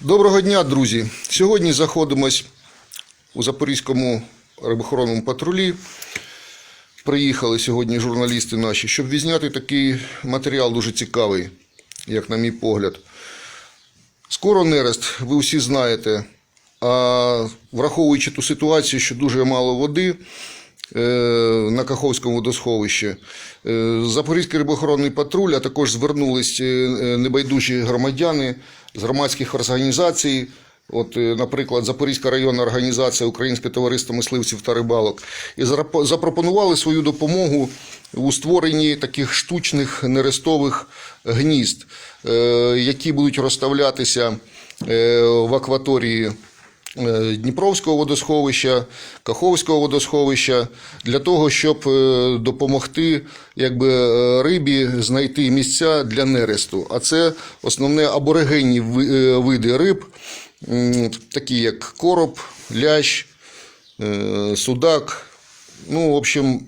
Доброго дня, друзі! Сьогодні знаходимось у Запорізькому рибохоронному патрулі. Приїхали сьогодні журналісти наші, щоб відзняти такий матеріал дуже цікавий, як на мій погляд. Скоро нерест, ви всі знаєте. А враховуючи ту ситуацію, що дуже мало води е, на Каховському водосховищі, е, Запорізький рибохоронний патруль, а також звернулись е, небайдужі громадяни з громадських організацій. От, е, наприклад, Запорізька районна організація Українське товариство мисливців та рибалок, і запропонували свою допомогу у створенні таких штучних нерестових гнізд, е, які будуть розставлятися е, в акваторії Дніпровського водосховища, Каховського водосховища, для того, щоб е, допомогти якби, е, рибі знайти місця для нересту. А це основне аборигенні е, види риб, такі як короб, лящ, е, судак. Ну, в общем,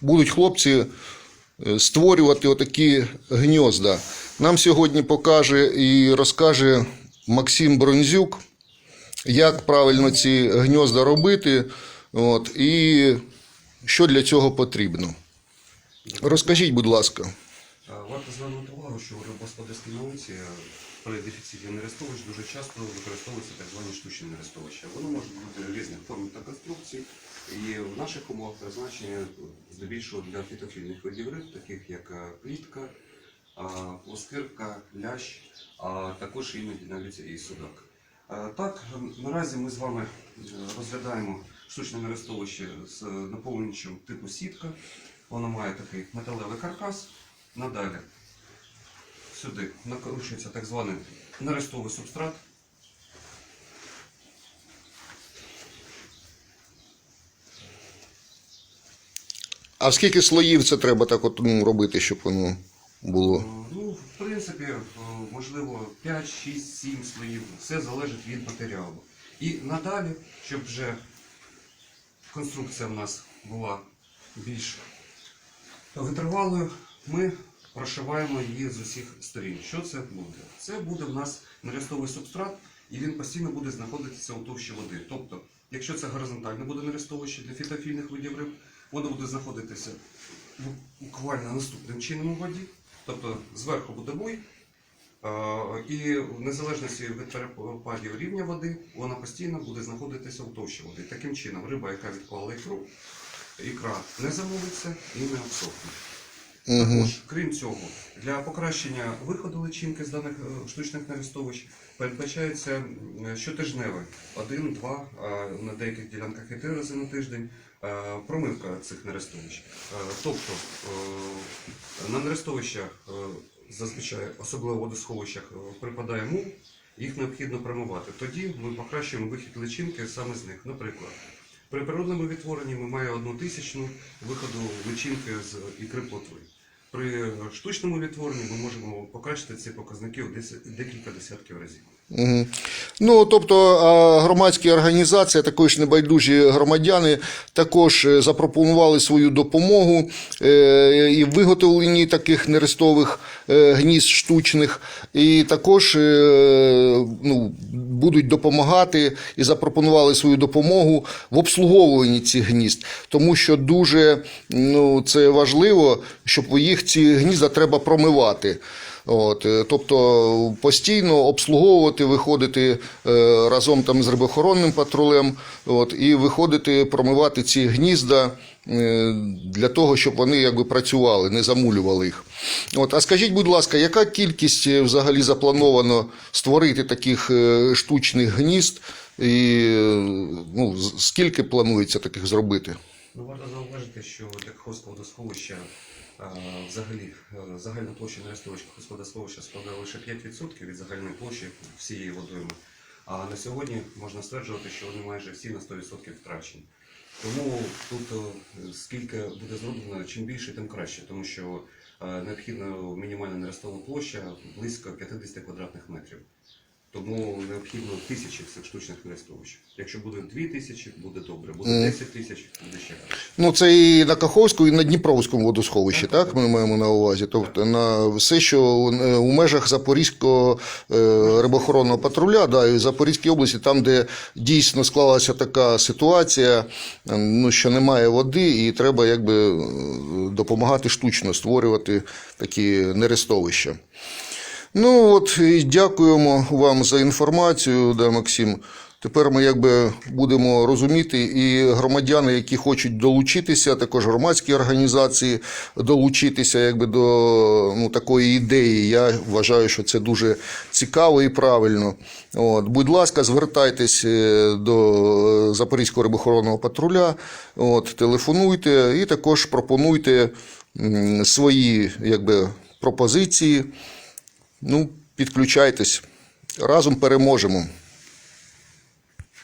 будуть хлопці е, створювати отакі гнізда. Нам сьогодні покаже і розкаже Максим Бронзюк, як правильно ці гнізда робити, от, і що для цього потрібно. Розкажіть, будь ласка. Варто звернути увагу, що у рибогосподарській науці е, при дефіциті нерестовищ дуже часто використовуються так звані штучні нерестовища. Вони можуть бути різних форм та конструкцій, і в наших умовах призначені е, здебільшого для фітофільних видів риб, таких як е, плітка, плоскирка, лящ, а також іноді навіть і судак. Е, Так, наразі ми з вами е, розглядаємо штучне нерестовище з е, наповнювачем типу сітка. Воно має такий металевий каркас. Надалі сюди накручується так званий нерестовий субстрат. А скільки слоїв це треба так от, ну, робити, щоб воно було? Принципі, е, можливо, 5, 6, 7 слоїв. Все залежить від матеріалу. І надалі, щоб вже конструкція в нас була більш витривалою, ми прошиваємо її з усіх сторін. Що це буде? Це буде в нас нерестовий субстрат, і він постійно буде знаходитися у товщі води. Тобто, якщо це горизонтальне буде нерестовище для фітофільних видів риб, воно буде знаходитися буквально наступним чином у воді. Тобто зверху буде буй, і в незалежності від перепадів рівня води, вона постійно буде знаходитися у товщі води. Таким чином, риба, яка відклала ікру, ікра не замовиться і не обсохне. Також, крім цього, для покращення виходу личинки з даних е, штучних нерестовищ передбачається щотижневе один-два, на деяких ділянках і три рази на тиждень промивка цих нерестовищ. Е, Тобто е, на нерестовищах зазвичай, особливо в водосховищах, припадає мул, їх необхідно промивати. Тоді ми покращуємо вихід личинки саме з них. Наприклад, при природному відтворенні ми маємо одну тисячну виходу личинки з ікри плотви. При штучному відтворенні ми можемо покращити ці показники у декілька десятків разів. Угу. Ну, тобто громадські організації, також небайдужі громадяни також е, запропонували свою допомогу е, і виготовленні таких нерестових е, гнізд штучних, і також е, ну, будуть допомагати і запропонували свою допомогу в обслуговуванні цих гнізд, тому що дуже ну, це важливо, щоб їх ці гнізда треба промивати. От, е, тобто постійно обслуговувати, виходити е, разом там з рибохоронним патрулем, от, і виходити, промивати ці гнізда е, для того, щоб вони якби працювали, не замулювали їх. От, а скажіть, будь ласка, яка кількість взагалі заплановано створити таких штучних гнізд, і ну, скільки планується таких зробити? Ну, варто зауважити, що для Каховського водосховища взагалі е, загальна площа нерестовища Каховського водосховища складає лише 5% від загальної площі всієї водойми. А на сьогодні можна стверджувати, що вони майже всі на 100% втрачені. Тому тут е, скільки буде зроблено, чим більше, тим краще, тому що е, необхідна мінімальна нерестова площа близько 50 квадратних метрів. Тому необхідно тисячі цих штучних нерестовищ. Якщо буде дві тисячі, буде добре. Буде 10 тисяч, буде ще краще. Ну, це і на Каховську, і на Дніпровському водосховищі, так? Ми маємо на увазі. Тобто на все, що е, у межах Запорізького е, рибоохоронного патруля, да, і в Запорізькій області, там, де дійсно склалася така ситуація, е, ну, що немає води, і треба якби е, допомагати штучно створювати такі нерестовища. Ну от і дякуємо вам за інформацію, да, Максим. Тепер ми якби будемо розуміти, і громадяни, які хочуть долучитися, також громадські організації долучитися якби до ну, такої ідеї. Я вважаю, що це дуже цікаво і правильно. От, будь ласка, звертайтесь е, до Запорізького рибохоронного патруля, от, телефонуйте і також пропонуйте свої якби, пропозиції. Ну, підключайтесь. Разом переможемо.